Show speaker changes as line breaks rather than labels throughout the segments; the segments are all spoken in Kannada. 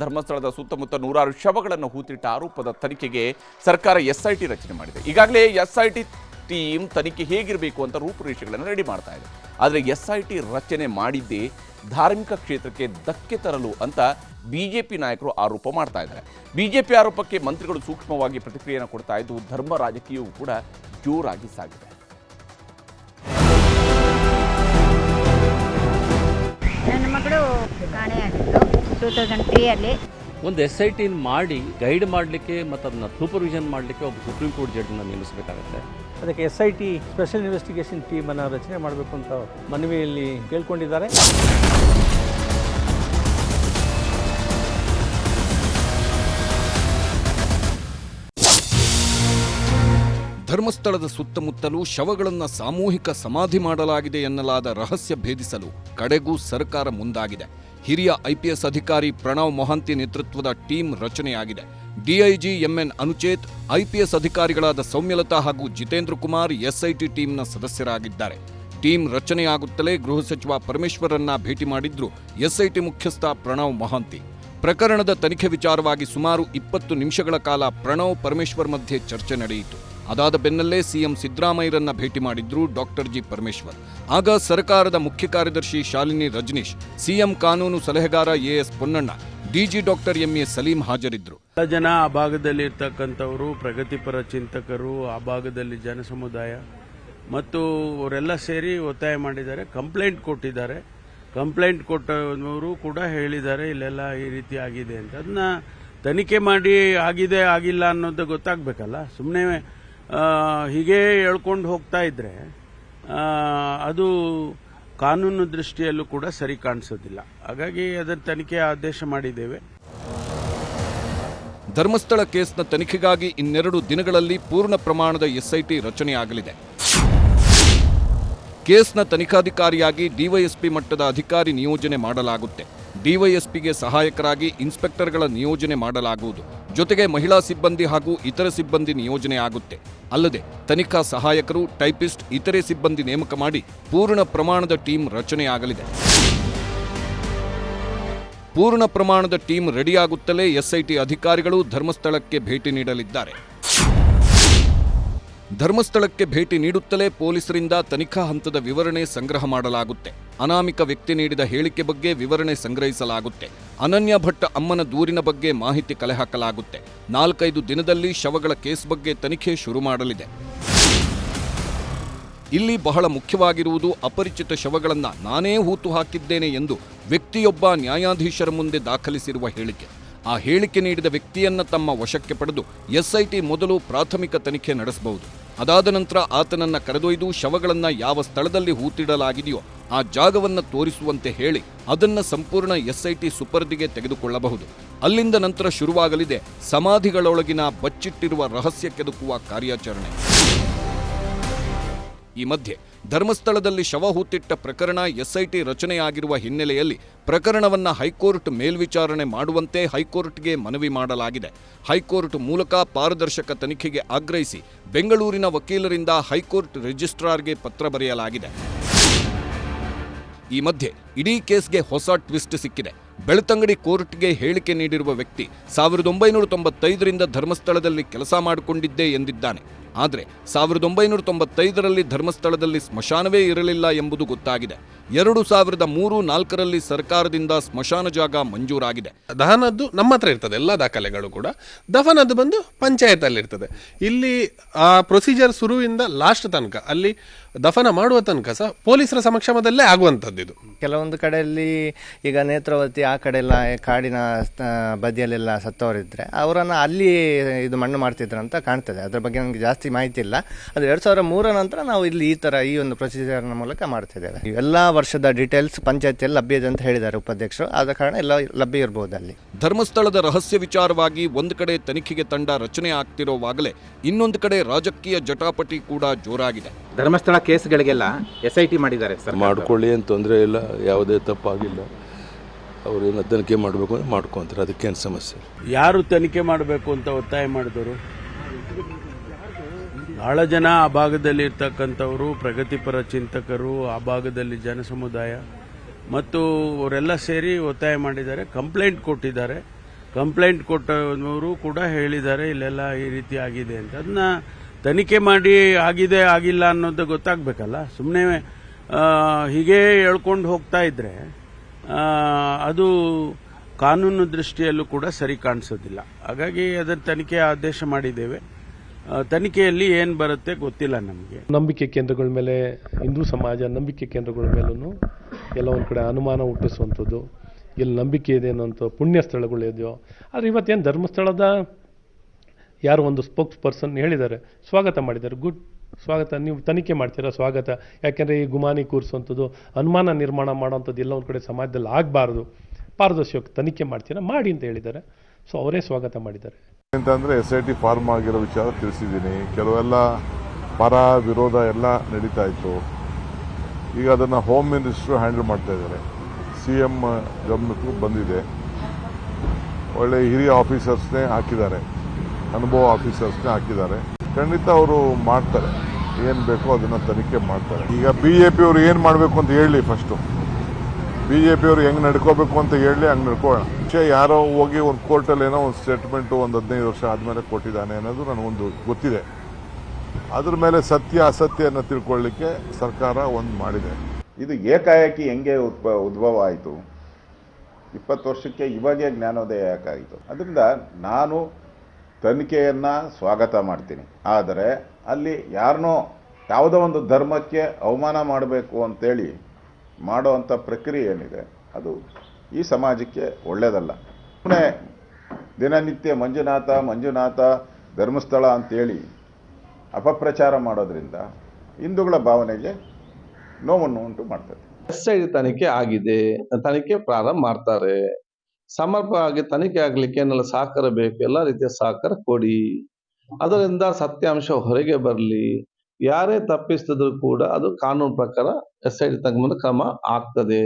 ಧರ್ಮಸ್ಥಳದ ಸುತ್ತಮುತ್ತ ನೂರಾರು ಶವಗಳನ್ನು ಹೂತಿಟ್ಟ ಆರೋಪದ ತನಿಖೆಗೆ ಸರ್ಕಾರ ಎಸ್ಐಟಿ ರಚನೆ ಮಾಡಿದೆ. ಈಗಾಗಲೇ ಎಸ್ಐಟಿ ಟೀಮ್ ತನಿಖೆ ಹೇಗಿರಬೇಕು ಅಂತ ರೂಪುರೇಷೆಗಳನ್ನು ರೆಡಿ ಮಾಡ್ತಾ ಇದೆ. ಆದರೆ ಎಸ್ಐಟಿ ರಚನೆ ಮಾಡಿದ್ದೇ ಧಾರ್ಮಿಕ ಕ್ಷೇತ್ರಕ್ಕೆ ಧಕ್ಕೆ ತರಲು ಅಂತ ಬಿಜೆಪಿ ನಾಯಕರು ಆರೋಪ ಮಾಡ್ತಾ ಇದ್ದಾರೆ. ಬಿಜೆಪಿ ಆರೋಪಕ್ಕೆ ಮಂತ್ರಿಗಳು ಸೂಕ್ಷ್ಮವಾಗಿ ಪ್ರತಿಕ್ರಿಯೆಯನ್ನು ಕೊಡ್ತಾ ಇದ್ದು ಧರ್ಮ ರಾಜಕೀಯವೂ ಕೂಡ ಜೋರಾಗಿ ಸಾಗಿದೆ.
ನನ್ನ ಮಗಳು ಟೂ ತೌಸಂಡ್ ತ್ರೀಯಲ್ಲಿ
ಒಂದು ಎಸ್ ಐ ಟಿನ ಮಾಡಿ ಗೈಡ್ ಮಾಡಲಿಕ್ಕೆ ಮತ್ತು ಅದನ್ನ ಸೂಪರ್ವಿಷನ್ ಮಾಡಲಿಕ್ಕೆ ಒಬ್ಬ ಸುಪ್ರೀಂ ಕೋರ್ಟ್ ಜಡ್ಜನ್ನ ನೇಮಿಸಬೇಕಾಗುತ್ತೆ.
ಅದಕ್ಕೆ S I T special investigation ಟೀಮನ್ನು ರಚನೆ ಮಾಡಬೇಕು ಅಂತ ಮನವಿಯಲ್ಲಿ ಕೇಳ್ಕೊಂಡಿದ್ದಾರೆ.
ಧರ್ಮಸ್ಥಳದ ಸುತ್ತಮುತ್ತಲೂ ಶವಗಳನ್ನು ಸಾಮೂಹಿಕ ಸಮಾಧಿ ಮಾಡಲಾಗಿದೆ ಎನ್ನಲಾದ ರಹಸ್ಯ ಭೇದಿಸಲು ಕಡೆಗೂ ಸರ್ಕಾರ ಮುಂದಾಗಿದೆ. ಹಿರಿಯ ಐಪಿಎಸ್ ಅಧಿಕಾರಿ ಪ್ರಣವ್ ಮೊಹಂತಿ ನೇತೃತ್ವದ ಟೀಮ್ ರಚನೆಯಾಗಿದೆ. ಡಿಐಜಿ ಎಂಎನ್ ಅನುಚೇತ್ ಐಪಿಎಸ್ ಅಧಿಕಾರಿಗಳಾದ ಸೌಮ್ಯಲತಾ ಹಾಗೂ ಜಿತೇಂದ್ರ ಕುಮಾರ್ ಎಸ್ಐಟಿ ಟೀಮ್ನ ಸದಸ್ಯರಾಗಿದ್ದಾರೆ. ಟೀಮ್ ರಚನೆಯಾಗುತ್ತಲೇ ಗೃಹ ಸಚಿವ ಪರಮೇಶ್ವರನ್ನ ಭೇಟಿ ಮಾಡಿದ್ರು ಎಸ್ಐಟಿ ಮುಖ್ಯಸ್ಥ ಪ್ರಣವ್ ಮೊಹಂತಿ. ಪ್ರಕರಣದ ತನಿಖೆ ವಿಚಾರವಾಗಿ ಸುಮಾರು ಇಪ್ಪತ್ತು ನಿಮಿಷಗಳ ಕಾಲ ಪ್ರಣವ್ ಪರಮೇಶ್ವರ್ ಮಧ್ಯೆ ಚರ್ಚೆ ನಡೆಯಿತು. ಅದಾದ ಬೆನ್ನಲ್ಲೇ ಸಿಎಂ ಸಿದ್ದರಾಮಯ್ಯರನ್ನ ಭೇಟಿ ಮಾಡಿದ್ರು ಡಾಕ್ಟರ್ ಜಿ ಪರಮೇಶ್ವರ್. ಆಗ ಸರ್ಕಾರದ ಮುಖ್ಯ ಕಾರ್ಯದರ್ಶಿ ಶಾಲಿನಿ ರಜನೀಶ್, ಸಿಎಂ ಕಾನೂನು ಸಲಹೆಗಾರ AS Ponnanna, DG doctor MA Saleem ಹಾಜರಿದ್ದರು
ಜನ ಆ ಭಾಗದಲ್ಲಿ ಇರ್ತಕ್ಕಂಥವರು, ಪ್ರಗತಿಪರ ಚಿಂತಕರು, ಆ ಭಾಗದಲ್ಲಿ ಜನ ಸಮುದಾಯ ಮತ್ತು ಅವರೆಲ್ಲ ಸೇರಿ ಒತ್ತಾಯ ಮಾಡಿದ್ದಾರೆ, ಕಂಪ್ಲೇಂಟ್ ಕೊಟ್ಟಿದ್ದಾರೆ. ಕಂಪ್ಲೇಂಟ್ ಕೊಟ್ಟವರು ಕೂಡ ಹೇಳಿದ್ದಾರೆ, ಇಲ್ಲೆಲ್ಲ ಈ ರೀತಿ ಆಗಿದೆ ಅಂತ. ಅದನ್ನ ತನಿಖೆ ಮಾಡಿ ಆಗಿದೆ ಆಗಿಲ್ಲ ಅನ್ನೋದು ಗೊತ್ತಾಗಬೇಕಲ್ಲ. ಸುಮ್ಮನೆ ಹೀಗೆ ಹೇಳ್ಕೊಂಡು ಹೋಗ್ತಾ ಇದ್ರೆ ಅದು ಕಾನೂನು ದೃಷ್ಟಿಯಲ್ಲೂ ಕೂಡ ಸರಿ ಕಾಣಿಸೋದಿಲ್ಲ. ಹಾಗಾಗಿ ಅದರ ತನಿಖೆ ಆದೇಶ ಮಾಡಿದ್ದೇವೆ.
ಧರ್ಮಸ್ಥಳ ಕೇಸ್ನ ತನಿಖೆಗಾಗಿ ಇನ್ನೆರಡು ದಿನಗಳಲ್ಲಿ ಪೂರ್ಣ ಪ್ರಮಾಣದ ಎಸ್ಐಟಿ ರಚನೆಯಾಗಲಿದೆ. ಕೇಸ್ನ ತನಿಖಾಧಿಕಾರಿಯಾಗಿ ಡಿವೈಎಸ್ಪಿ ಮಟ್ಟದ ಅಧಿಕಾರಿ ನಿಯೋಜನೆ ಮಾಡಲಾಗುತ್ತೆ. ಡಿವೈಎಸ್ಪಿಗೆ ಸಹಾಯಕರಾಗಿ ಇನ್ಸ್ಪೆಕ್ಟರ್ಗಳ ನಿಯೋಜನೆ ಮಾಡಲಾಗುವುದು. ಜೊತೆಗೆ ಮಹಿಳಾ ಸಿಬ್ಬಂದಿ ಹಾಗೂ ಇತರ ಸಿಬ್ಬಂದಿ ನಿಯೋಜನೆ ಆಗುತ್ತೆ. ಅಲ್ಲದೆ ತನಿಖಾ ಸಹಾಯಕರು, ಟೈಪಿಸ್ಟ್, ಇತರೆ ಸಿಬ್ಬಂದಿ ನೇಮಕ ಮಾಡಿ ಪೂರ್ಣ ಪ್ರಮಾಣದ ಟೀಮ್ ರಚನೆಯಾಗಲಿದೆ ಪೂರ್ಣ ಪ್ರಮಾಣದ ಟೀಮ್ ರೆಡಿಯಾಗುತ್ತಲೇ ಎಸ್ಐಟಿ ಅಧಿಕಾರಿಗಳು ಧರ್ಮಸ್ಥಳಕ್ಕೆ ಭೇಟಿ ನೀಡಲಿದ್ದಾರೆ. ಧರ್ಮಸ್ಥಳಕ್ಕೆ ಭೇಟಿ ನೀಡುತ್ತಲೇ ಪೊಲೀಸರಿಂದ ತನಿಖಾ ಹಂತದ ವಿವರಣೆ ಸಂಗ್ರಹ ಮಾಡಲಾಗುತ್ತೆ. ಅನಾಮಿಕ ವ್ಯಕ್ತಿ ನೀಡಿದ ಹೇಳಿಕೆ ಬಗ್ಗೆ ವಿವರಣೆ ಸಂಗ್ರಹಿಸಲಾಗುತ್ತೆ. ಅನನ್ಯ ಭಟ್ಟ ಅಮ್ಮನ ದೂರಿನ ಬಗ್ಗೆ ಮಾಹಿತಿ ಕಲೆ ಹಾಕಲಾಗುತ್ತೆ ನಾಲ್ಕೈದು ದಿನದಲ್ಲಿ ಶವಗಳ ಕೇಸ್ ಬಗ್ಗೆ ತನಿಖೆ ಶುರು ಮಾಡಲಿದೆ. ಇಲ್ಲಿ ಬಹಳ ಮುಖ್ಯವಾಗಿರುವುದು ಅಪರಿಚಿತ ಶವಗಳನ್ನು ನಾನೇ ಹೂತು ಹಾಕಿದ್ದೇನೆ ಎಂದು ವ್ಯಕ್ತಿಯೊಬ್ಬ ನ್ಯಾಯಾಧೀಶರ ಮುಂದೆ ದಾಖಲಿಸಿರುವ ಹೇಳಿಕೆ. ಆ ಹೇಳಿಕೆ ನೀಡಿದ ವ್ಯಕ್ತಿಯನ್ನ ತಮ್ಮ ವಶಕ್ಕೆ ಪಡೆದು ಎಸ್ಐಟಿ ಮೊದಲು ಪ್ರಾಥಮಿಕ ತನಿಖೆ ನಡೆಸಬಹುದು. ಅದಾದ ನಂತರ ಆತನನ್ನ ಕರೆದೊಯ್ದು ಶವಗಳನ್ನು ಯಾವ ಸ್ಥಳದಲ್ಲಿ ಹೂತಿಡಲಾಗಿದೆಯೋ ಆ ಜಾಗವನ್ನು ತೋರಿಸುವಂತೆ ಹೇಳಿ ಅದನ್ನು ಸಂಪೂರ್ಣ ಎಸ್ಐಟಿ ಸುಪರ್ದಿಗೆ ತೆಗೆದುಕೊಳ್ಳಬಹುದು. ಅಲ್ಲಿಂದ ನಂತರ ಶುರುವಾಗಲಿದೆ ಸಮಾಧಿಗಳೊಳಗಿನ ಬಚ್ಚಿಟ್ಟಿರುವ ರಹಸ್ಯ ಕೆದಕುವ ಕಾರ್ಯಾಚರಣೆ. ಈ ಮಧ್ಯೆ ಧರ್ಮಸ್ಥಳದಲ್ಲಿ ಶವ ಹೂತಿಟ್ಟ ಪ್ರಕರಣ ಎಸ್ಐಟಿ ರಚನೆಯಾಗಿರುವ ಹಿನ್ನೆಲೆಯಲ್ಲಿ ಪ್ರಕರಣವನ್ನು ಹೈಕೋರ್ಟ್ ಮೇಲ್ವಿಚಾರಣೆ ಮಾಡುವಂತೆ ಹೈಕೋರ್ಟ್ಗೆ ಮನವಿ ಮಾಡಲಾಗಿದೆ. ಹೈಕೋರ್ಟ್ ಮೂಲಕ ಪಾರದರ್ಶಕ ತನಿಖೆಗೆ ಆಗ್ರಹಿಸಿ ಬೆಂಗಳೂರಿನ ವಕೀಲರಿಂದ ಹೈಕೋರ್ಟ್ ರಿಜಿಸ್ಟ್ರಾರ್ಗೆ ಪತ್ರ ಬರೆಯಲಾಗಿದೆ. ಈ ಮಧ್ಯೆ ಇಡೀ ಕೇಸ್ಗೆ ಹೊಸ ಟ್ವಿಸ್ಟ್ ಸಿಕ್ಕಿದೆ. ಬೆಳ್ತಂಗಡಿ ಕೋರ್ಟ್ಗೆ ಹೇಳಿಕೆ ನೀಡಿರುವ ವ್ಯಕ್ತಿ ಸಾವಿರದ ಒಂಬೈನೂರ ತೊಂಬತ್ತೈದರಿಂದ ಧರ್ಮಸ್ಥಳದಲ್ಲಿ ಕೆಲಸ ಮಾಡಿಕೊಂಡಿದ್ದೆ ಎಂದಿದ್ದಾನೆ. ಆದರೆ ಸಾವಿರದ ಒಂಬೈನೂರ ತೊಂಬತ್ತೈದರಲ್ಲಿ ಧರ್ಮಸ್ಥಳದಲ್ಲಿ ಸ್ಮಶಾನವೇ ಇರಲಿಲ್ಲ ಎಂಬುದು ಗೊತ್ತಾಗಿದೆ. ಎರಡು ಸಾವಿರದ ಮೂರು ನಾಲ್ಕರಲ್ಲಿ ಸರ್ಕಾರದಿಂದ ಸ್ಮಶಾನ ಜಾಗ ಮಂಜೂರಾಗಿದೆ.
ದಹನದ್ದು ನಮ್ಮ ಹತ್ರ ಇರ್ತದೆ ಎಲ್ಲ ದಾಖಲೆಗಳು ಕೂಡ. ದಫನದ್ದು ಬಂದು ಪಂಚಾಯತಲ್ಲಿ ಇರ್ತದೆ. ಇಲ್ಲಿ ಆ ಪ್ರೊಸೀಜರ್ ಶುರುವಿಂದ ಲಾಸ್ಟ್ ತನಕ ಅಲ್ಲಿ ದಫನ ಮಾಡುವ ತನಕ ಸಹ ಪೊಲೀಸರ ಸಮಕ್ಷಮದಲ್ಲೇ ಆಗುವಂಥದ್ದು ಇದು.
ಕೆಲವೊಂದು ಕಡೆಯಲ್ಲಿ ಈಗ ನೇತ್ರಾವತಿ ಆ ಕಡೆ ಎಲ್ಲ ಕಾಡಿನ ಬದಿಯಲ್ಲೆಲ್ಲ ಸತ್ತವರಿದ್ದರೆ ಅವರನ್ನು ಅಲ್ಲಿ ಇದು ಮಣ್ಣು ಮಾಡ್ತಿದ್ರು ಅಂತ ಕಾಣ್ತದೆ. ಅದ್ರ ಬಗ್ಗೆ ನನಗೆ ಜಾಸ್ತಿ ಮಾಹಿತಿ ಇಲ್ಲ. ಅದು ಎರಡು ಸಾವಿರ ಮೂರ ನಂತರ ನಾವು ಇಲ್ಲಿ ಈ ಥರ ಈ ಒಂದು ಪ್ರೊಸೀಜರ್ನ ಮೂಲಕ ಮಾಡ್ತಿದ್ದೇವೆ ಎಲ್ಲ ವರ್ಷದ ಡೀಟೇಲ್ಸ್ ಪಂಚಾಯತಿಯಲ್ಲಿ ಲಭ್ಯ ಇದೆ ಅಂತ ಹೇಳಿದ್ದಾರೆ ಉಪಾಧ್ಯಕ್ಷರು. ಆದ ಕಾರಣ ಎಲ್ಲ ಲಭ್ಯ ಇರಬಹುದು ಅಲ್ಲಿ.
ಧರ್ಮಸ್ಥಳದ ರಹಸ್ಯ ವಿಚಾರವಾಗಿ ಒಂದು ಕಡೆ ತನಿಖೆಗೆ ತಂಡ ರಚನೆ ಆಗ್ತಿರೋವಾಗಲೇ ಇನ್ನೊಂದು ಕಡೆ ರಾಜಕೀಯ ಜಟಾಪಟಿ ಕೂಡ ಜೋರಾಗಿದೆ.
ಧರ್ಮಸ್ಥಳ ಕೇಸ್ಗಳಿಗೆಲ್ಲ ಎಸ್ ಐ ಟಿ ಮಾಡಿದ್ದಾರೆ ಸರ್
ಮಾಡ್ಕೊಳ್ಳಿ ಏನು ತೊಂದರೆ ಇಲ್ಲ ಯಾವುದೇ ತಪ್ಪಾಗಿಲ್ಲ. ಅವ್ರೇನು ತನಿಖೆ ಮಾಡಬೇಕು ಅಂದ್ರೆ ಮಾಡ್ಕೊತಾರೆ ಅದಕ್ಕೇನು ಸಮಸ್ಯೆ.
ಯಾರು ತನಿಖೆ ಮಾಡಬೇಕು ಅಂತ ಒತ್ತಾಯ ಮಾಡಿದವರು? ಬಹಳ ಜನ ಆ ಭಾಗದಲ್ಲಿ ಇರ್ತಕ್ಕಂಥವರು, ಪ್ರಗತಿಪರ ಚಿಂತಕರು, ಆ ಭಾಗದಲ್ಲಿ ಜನ ಸಮುದಾಯ ಮತ್ತು ಅವರೆಲ್ಲ ಸೇರಿ ಒತ್ತಾಯ ಮಾಡಿದ್ದಾರೆ, ಕಂಪ್ಲೇಂಟ್ ಕೊಟ್ಟಿದ್ದಾರೆ. ಕಂಪ್ಲೇಂಟ್ ಕೊಟ್ಟವರು ಕೂಡ ಹೇಳಿದ್ದಾರೆ, ಇಲ್ಲೆಲ್ಲ ಈ ರೀತಿ ಆಗಿದೆ ಅಂತ. ಅದನ್ನ ತನಿಖೆ ಮಾಡಿ ಆಗಿದೆ, ಆಗಿಲ್ಲ ಅನ್ನೋದು ಗೊತ್ತಾಗಬೇಕಲ್ಲ? ಸುಮ್ಮನೆ ಹೀಗೆ ಹೇಳ್ಕೊಂಡು ಹೋಗ್ತಾ ಇದ್ರೆ ಅದು ಕಾನೂನು ದೃಷ್ಟಿಯಲ್ಲೂ ಕೂಡ ಸರಿ ಕಾಣಿಸೋದಿಲ್ಲ. ಹಾಗಾಗಿ ಅದರ ತನಿಖೆ ಆದೇಶ ಮಾಡಿದ್ದೇವೆ. ತನಿಖೆಯಲ್ಲಿ ಏನು ಬರುತ್ತೆ ಗೊತ್ತಿಲ್ಲ ನಮಗೆ.
ನಂಬಿಕೆ ಕೇಂದ್ರಗಳ ಮೇಲೆ, ಹಿಂದೂ ಸಮಾಜ ನಂಬಿಕೆ ಕೇಂದ್ರಗಳ ಮೇಲೂ ಎಲ್ಲ ಒಂದು ಕಡೆ ಅನುಮಾನ ಹುಟ್ಟಿಸುವಂಥದ್ದು. ಇಲ್ಲಿ ನಂಬಿಕೆ ಇದೆ ಅನ್ನೋಂಥ ಪುಣ್ಯ ಸ್ಥಳಗಳಿದೆಯೋ ಆದರೆ ಇವತ್ತೇನು ಧರ್ಮಸ್ಥಳದ ಯಾರು ಒಂದು ಸ್ಪೋಕ್ಸ್ ಪರ್ಸನ್ ಹೇಳಿದ್ದಾರೆ, ಸ್ವಾಗತ ಮಾಡಿದ್ದಾರೆ. ಗುಡ್, ಸ್ವಾಗತ. ನೀವು ತನಿಖೆ ಮಾಡ್ತೀರಾ, ಸ್ವಾಗತ. ಯಾಕೆಂದರೆ ಈ ಗುಮಾನಿ ಕೂರಿಸುವಂಥದ್ದು, ಅನುಮಾನ ನಿರ್ಮಾಣ ಮಾಡೋವಂಥದ್ದು ಎಲ್ಲ ಒಂದು ಕಡೆ ಸಮಾಜದಲ್ಲಿ ಆಗಬಾರ್ದು. ಪಾರದರ್ಶಕ ತನಿಖೆ ಮಾಡ್ತೀರಾ, ಮಾಡಿ ಅಂತ ಹೇಳಿದ್ದಾರೆ. ಸೊ ಅವರೇ ಸ್ವಾಗತ ಮಾಡಿದ್ದಾರೆ.
ಅಂತಂದರೆ ಎಸ್ ಐ ಟಿ ಫಾರ್ಮ್ ಆಗಿರೋ ವಿಚಾರ ತಿಳಿಸಿದ್ದೀನಿ. ಕೆಲವೆಲ್ಲ ಪರ ವಿರೋಧ ಎಲ್ಲ ನಡೀತಾ ಇತ್ತು. ಈಗ ಅದನ್ನು ಹೋಮ್ ಮಿನಿಸ್ಟ್ರು ಹ್ಯಾಂಡಲ್ ಮಾಡ್ತಾ ಇದ್ದಾರೆ. ಸಿ ಎಂ ಗಮನಕ್ಕೂ ಬಂದಿದೆ. ಒಳ್ಳೆ ಹಿರಿಯ ಆಫೀಸರ್ಸ್ನೇ ಹಾಕಿದ್ದಾರೆ. ಅನುಭವ ಆಫೀಸರ್ಸ್ನೇ ಹಾಕಿದ್ದಾರೆ. ಖಂಡಿತ ಅವರು ಮಾಡ್ತಾರೆ. ಏನು ಬೇಕೋ ಅದನ್ನು ತನಿಖೆ ಮಾಡ್ತಾರೆ. ಈಗ ಬಿ ಜೆ ಪಿಯವರು ಏನು ಮಾಡಬೇಕು ಅಂತ ಹೇಳಿ ಫಸ್ಟು ಬಿ ಜೆ ಪಿಯವರು ಹೆಂಗೆ ನಡ್ಕೋಬೇಕು ಅಂತ ಹೇಳಿ ಹಂಗೆ ನಡ್ಕೊಳ್ಳೋಣ. ವಿಷಯ ಯಾರೋ ಹೋಗಿ ಒಂದು ಕೋರ್ಟಲ್ಲಿ ಏನೋ ಒಂದು ಸ್ಟೇಟ್ಮೆಂಟು ಒಂದು ಹದಿನೈದು ವರ್ಷ ಆದಮೇಲೆ ಕೊಟ್ಟಿದ್ದಾನೆ ಅನ್ನೋದು ನನಗೊಂದು ಗೊತ್ತಿದೆ. ಅದ್ರ ಮೇಲೆ ಸತ್ಯ ಅಸತ್ಯನ ತಿಳ್ಕೊಳ್ಳಿಕ್ಕೆ ಸರ್ಕಾರ ಒಂದು ಮಾಡಿದೆ.
ಇದು ಏಕಾಏಕಿ ಹೆಂಗೆ ಉದ್ಭ, ಉದ್ಭವ ಆಯಿತು? ಇಪ್ಪತ್ತು ವರ್ಷಕ್ಕೆ ಇವಾಗೇ ಜ್ಞಾನೋದಯ ಯಾಕಾಯಿತು ಅದರಿಂದ ನಾನು ತನಿಖೆಯನ್ನು ಸ್ವಾಗತ ಮಾಡ್ತೀನಿ. ಆದರೆ ಅಲ್ಲಿ ಯಾರನ್ನೋ ಯಾವುದೋ ಒಂದು ಧರ್ಮಕ್ಕೆ ಅವಮಾನ ಮಾಡಬೇಕು ಅಂತೇಳಿ ಮಾಡೋವಂಥ ಪ್ರಕ್ರಿಯೆ ಏನಿದೆ, ಅದು ಈ ಸಮಾಜಕ್ಕೆ ಒಳ್ಳೆಯದಲ್ಲ ಸುಮ್ಮನೆ ದಿನನಿತ್ಯ ಮಂಜುನಾಥ ಮಂಜುನಾಥ ಧರ್ಮಸ್ಥಳ ಅಂತೇಳಿ ಅಪಪ್ರಚಾರ ಮಾಡೋದ್ರಿಂದ ಹಿಂದೂಗಳ ಭಾವನೆಗೆ ನೋವನ್ನು ಉಂಟು ಮಾಡ್ತದೆ.
ಎಸ್ ಐ ತನಿಖೆ ಆಗಿದೆ. ತನಿಖೆ ಪ್ರಾರಂಭ ಮಾಡ್ತಾರೆ. ಸಮರ್ಪಕವಾಗಿ ತನಿಖೆ ಆಗ್ಲಿಕ್ಕೆ ಏನೆಲ್ಲ ಸಹಕಾರ ಬೇಕು? ಎಲ್ಲ ರೀತಿಯ ಸಹಕಾರ ಕೊಡಿ. ಅದರಿಂದ ಸತ್ಯಾಂಶ ಹೊರಗೆ ಬರಲಿ. ಯಾರೇ ತಪ್ಪಿಸ್ತಿದ್ರು ಕೂಡ ಅದು ಕಾನೂನು ಪ್ರಕಾರ ಎಸ್ ಐ ಟಿ ಮುಂದೆ ಕ್ರಮ ಆಗ್ತದೆ.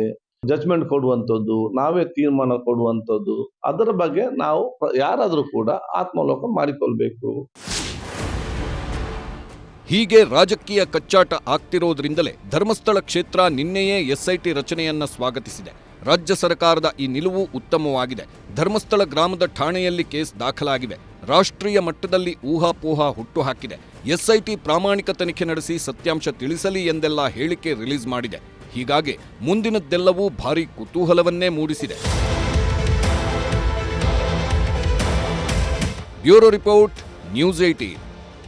ಜಜ್ಮೆಂಟ್ ಕೊಡುವಂಥದ್ದು, ನಾವೇ ತೀರ್ಮಾನ ಕೊಡುವಂಥದ್ದು, ಅದರ ಬಗ್ಗೆ ನಾವು ಯಾರಾದರೂ ಕೂಡ ಆತ್ಮಲೋಕ ಮಾಡಿಕೊಳ್ಬೇಕು.
ಹೀಗೆ ರಾಜಕೀಯ ಕಚ್ಚಾಟ ಆಗ್ತಿರೋದ್ರಿಂದಲೇ ಧರ್ಮಸ್ಥಳ ಕ್ಷೇತ್ರ ನಿನ್ನೆಯೇ ಎಸ್ಐಟಿ ರಚನೆಯನ್ನ ಸ್ವಾಗತಿಸಿದೆ. ರಾಜ್ಯ ಸರ್ಕಾರದ ಈ ನಿಲುವು ಉತ್ತಮವಾಗಿದೆ. ಧರ್ಮಸ್ಥಳ ಗ್ರಾಮದ ಠಾಣೆಯಲ್ಲಿ ಕೇಸ್ ದಾಖಲಾಗಿವೆ. ರಾಷ್ಟ್ರೀಯ ಮಟ್ಟದಲ್ಲಿ ಊಹಾಪೋಹ ಹುಟ್ಟುಹಾಕಿದೆ. ಎಸ್ಐಟಿ ಪ್ರಾಮಾಣಿಕ ತನಿಖೆ ನಡೆಸಿ ಸತ್ಯಾಂಶ ತಿಳಿಸಲಿ ಎಂದೆಲ್ಲ ಹೇಳಿಕೆ ರಿಲೀಸ್ ಮಾಡಿದೆ. ಹೀಗಾಗಿ ಮುಂದಿನದ್ದೆಲ್ಲವೂ ಭಾರಿ ಕುತೂಹಲವನ್ನೇ ಮೂಡಿಸಿದೆ. Bureau report news eighteen